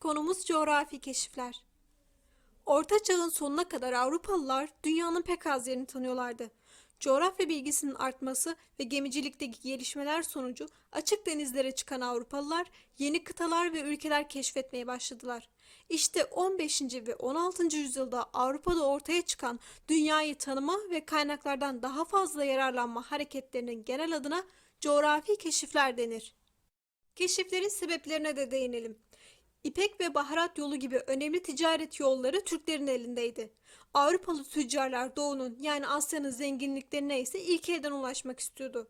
konumuz coğrafi keşifler. Orta Çağ'ın sonuna kadar Avrupalılar dünyanın pek az yerini tanıyorlardı. Coğrafya bilgisinin artması ve gemicilikteki gelişmeler sonucu açık denizlere çıkan Avrupalılar yeni kıtalar ve ülkeler keşfetmeye başladılar. İşte 15. ve 16. yüzyılda Avrupa'da ortaya çıkan dünyayı tanıma ve kaynaklardan daha fazla yararlanma hareketlerinin genel adına coğrafi keşifler denir. Keşiflerin sebeplerine de değinelim. İpek ve baharat yolu gibi önemli ticaret yolları Türklerin elindeydi. Avrupalı tüccarlar doğunun yani Asya'nın zenginliklerine ise ilk elden ulaşmak istiyordu.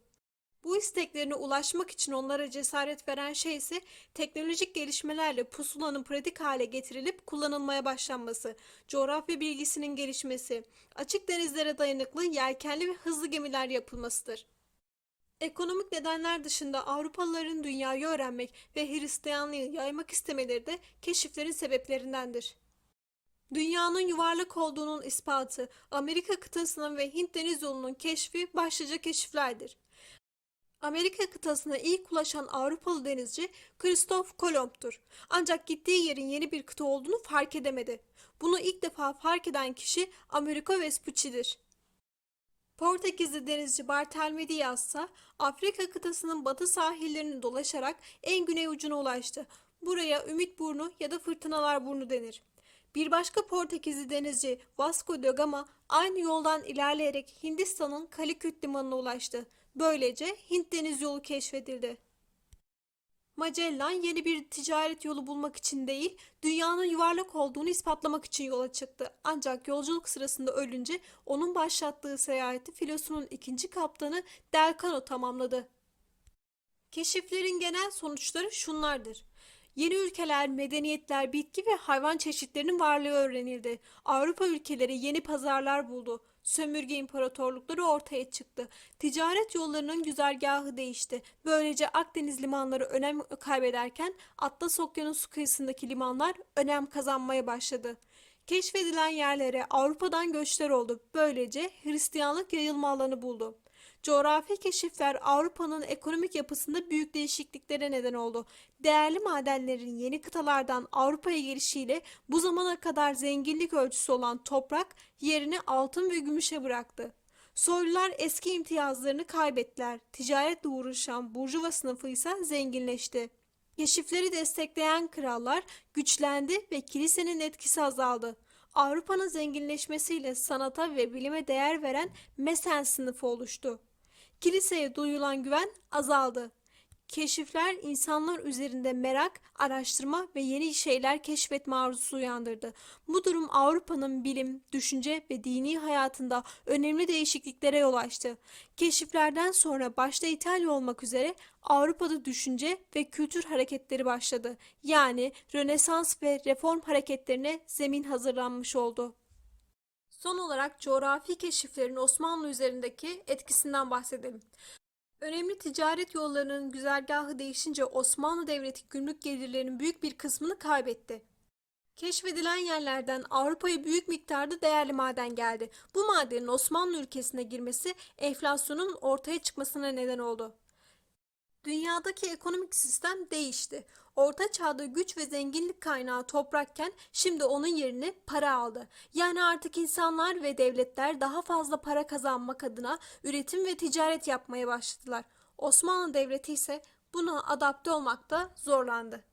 Bu isteklerine ulaşmak için onlara cesaret veren şey ise teknolojik gelişmelerle pusulanın pratik hale getirilip kullanılmaya başlanması, coğrafya bilgisinin gelişmesi, açık denizlere dayanıklı yelkenli ve hızlı gemiler yapılmasıdır. Ekonomik nedenler dışında Avrupalıların dünyayı öğrenmek ve Hristiyanlığı yaymak istemeleri de keşiflerin sebeplerindendir. Dünyanın yuvarlak olduğunun ispatı, Amerika kıtasının ve Hint deniz yolunun keşfi başlıca keşiflerdir. Amerika kıtasına ilk ulaşan Avrupalı denizci Kristof Kolomb'tur. Ancak gittiği yerin yeni bir kıta olduğunu fark edemedi. Bunu ilk defa fark eden kişi Amerigo Vespucci'dir. Portekizli denizci Bartolomé Diaz ise Afrika kıtasının batı sahillerini dolaşarak en güney ucuna ulaştı. Buraya Ümit Burnu ya da Fırtınalar Burnu denir. Bir başka Portekizli denizci Vasco da Gama aynı yoldan ilerleyerek Hindistan'ın Kaliküt limanına ulaştı. Böylece Hint deniz yolu keşfedildi. Magellan yeni bir ticaret yolu bulmak için değil, dünyanın yuvarlak olduğunu ispatlamak için yola çıktı. Ancak yolculuk sırasında ölünce onun başlattığı seyahati filosunun ikinci kaptanı Delcano tamamladı. Keşiflerin genel sonuçları şunlardır. Yeni ülkeler, medeniyetler, bitki ve hayvan çeşitlerinin varlığı öğrenildi. Avrupa ülkeleri yeni pazarlar buldu. Sömürge imparatorlukları ortaya çıktı. Ticaret yollarının güzergahı değişti. Böylece Akdeniz limanları önem kaybederken Atlas Okyanusu kıyısındaki limanlar önem kazanmaya başladı. Keşfedilen yerlere Avrupa'dan göçler oldu. Böylece Hristiyanlık yayılma alanı buldu. Coğrafi keşifler Avrupa'nın ekonomik yapısında büyük değişikliklere neden oldu. Değerli madenlerin yeni kıtalardan Avrupa'ya gelişiyle bu zamana kadar zenginlik ölçüsü olan toprak yerini altın ve gümüşe bıraktı. Soylular eski imtiyazlarını kaybettiler. Ticaretle uğraşan burjuva sınıfı ise zenginleşti. Keşifleri destekleyen krallar güçlendi ve kilisenin etkisi azaldı. Avrupa'nın zenginleşmesiyle sanata ve bilime değer veren mesen sınıfı oluştu. Kiliseye duyulan güven azaldı. Keşifler insanlar üzerinde merak, araştırma ve yeni şeyler keşfetme arzusu uyandırdı. Bu durum Avrupa'nın bilim, düşünce ve dini hayatında önemli değişikliklere yol açtı. Keşiflerden sonra başta İtalya olmak üzere Avrupa'da düşünce ve kültür hareketleri başladı. Yani Rönesans ve reform hareketlerine zemin hazırlanmış oldu. Son olarak coğrafi keşiflerin Osmanlı üzerindeki etkisinden bahsedelim. Önemli ticaret yollarının güzergahı değişince Osmanlı Devleti gümrük gelirlerinin büyük bir kısmını kaybetti. Keşfedilen yerlerden Avrupa'ya büyük miktarda değerli maden geldi. Bu madenin Osmanlı ülkesine girmesi enflasyonun ortaya çıkmasına neden oldu. Dünyadaki ekonomik sistem değişti. Orta çağda güç ve zenginlik kaynağı toprakken şimdi onun yerini para aldı. Yani artık insanlar ve devletler daha fazla para kazanmak adına üretim ve ticaret yapmaya başladılar. Osmanlı Devleti ise buna adapte olmakta zorlandı.